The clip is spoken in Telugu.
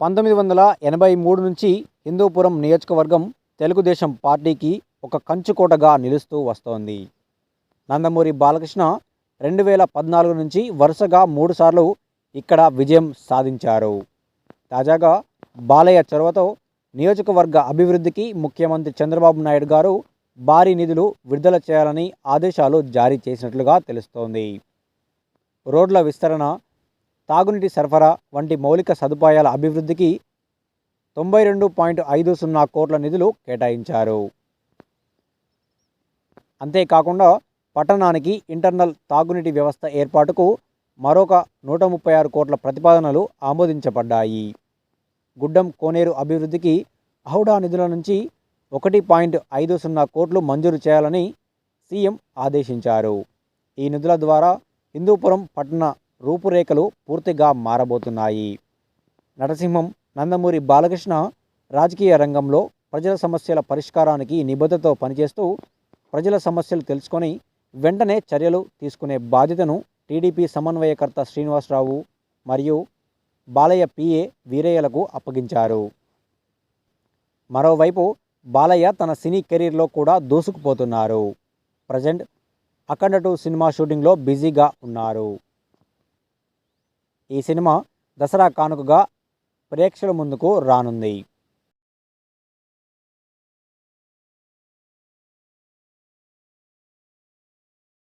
పంతొమ్మిది వందల ఎనభై మూడు నుంచి హిందూపురం నియోజకవర్గం తెలుగుదేశం పార్టీకి ఒక కంచుకోటగా నిలుస్తూ వస్తోంది. నందమూరి బాలకృష్ణ రెండు వేల పద్నాలుగు నుంచి వరుసగా మూడుసార్లు ఇక్కడ విజయం సాధించారు. తాజాగా బాలయ్య చొరవతో నియోజకవర్గ అభివృద్ధికి ముఖ్యమంత్రి చంద్రబాబు నాయుడు గారు భారీ నిధులు విడుదల చేయాలని ఆదేశాలు జారీ చేసినట్లుగా తెలుస్తోంది. రోడ్ల విస్తరణ తాగునీటి సరఫరా వంటి మౌలిక సదుపాయాల అభివృద్ధికి తొంభై రెండు పాయింట్ ఐదు సున్నా కోట్ల నిధులు కేటాయించారు. అంతేకాకుండా పట్టణానికి ఇంటర్నల్ తాగునీటి వ్యవస్థ ఏర్పాటుకు మరొక నూట ముప్పై ఆరు కోట్ల ప్రతిపాదనలు ఆమోదించబడ్డాయి. గుడ్డం కోనేరు అభివృద్ధికి అహుడా నిధుల నుంచి ఒకటి పాయింట్ ఐదు సున్నా కోట్లు మంజూరు చేయాలని సీఎం ఆదేశించారు. ఈ నిధుల ద్వారా హిందూపురం పట్టణ రూపురేఖలు పూర్తిగా మారబోతున్నాయి. నరసింహం నందమూరి బాలకృష్ణ రాజకీయ రంగంలో ప్రజల సమస్యల పరిష్కారానికి నిబద్ధతో పనిచేస్తూ ప్రజల సమస్యలు తెలుసుకొని వెంటనే చర్యలు తీసుకునే బాధ్యతను టీడీపీ సమన్వయకర్త శ్రీనివాసరావు మరియు బాలయ్య పిఏ వీరయ్యలకు అప్పగించారు. మరోవైపు బాలయ్య తన సినీ కెరీర్లో కూడా దూసుకుపోతున్నారు. ప్రజెంట్ అఖండ టూ సినిమా షూటింగ్లో బిజీగా ఉన్నారు. ఈ సినిమా దసరా కానుకగా ప్రేక్షకుల ముందుకు రానుంది.